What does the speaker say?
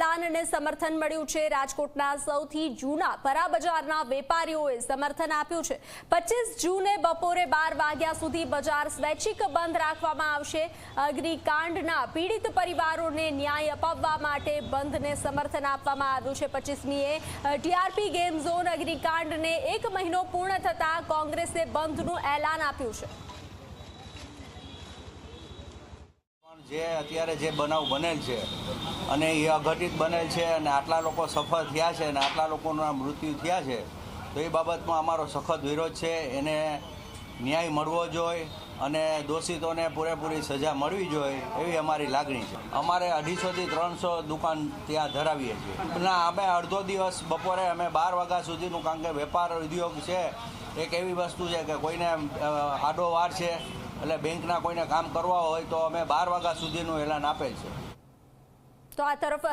એલાનને સમર્થન મળ્યું છે. રાજકોટના સૌથી જૂના પરા બજારના વેપારીઓએ સમર્થન આપ્યું છે. પચીસ જૂને બપોરે બાર વાગ્યા સુધી બજાર સ્વૈચ્છિક બંધ રાખવામાં આવશે. અગ્નિકાંડના પીડિત પરિવારોને ન્યાય અપાવવા માટે બંધને સમર્થન આપવામાં આવ્યું છે. પચીસમીએ ટીઆરપી ગેમ ઝોન અગ્નિકાંડને એક મહિનો પૂર્ણ થતા કોંગ્રેસે બંધનું એલાન આપ્યું છે. જે અત્યારે જે બનાવ બનેલ છે અને એ અઘટિત બનેલ છે અને આટલા લોકો સફળ થયા છે અને આટલા લોકોના મૃત્યુ થયા છે, તો એ બાબતમાં અમારો સખત વિરોધ છે. એને ન્યાય મળવો જોઈએ અને દોષિતોને પૂરેપૂરી સજા મળવી જોઈએ એવી અમારી લાગણી છે. અમારે અઢીસોથી ત્રણસો દુકાન ત્યાં ધરાવીએ છીએ. ના, અમે અડધો દિવસ બપોરે અમે બાર વાગ્યા સુધીનું કારણ કે વેપાર ઉદ્યોગ છે, એક એવી વસ્તુ છે કે કોઈને આડો વાર છે, એટલે બેંકના કોઈને કામ કરવા હોય તો અમે બાર વાગ્યા સુધીનું એલાન આપેલ છે. તો આ તરફ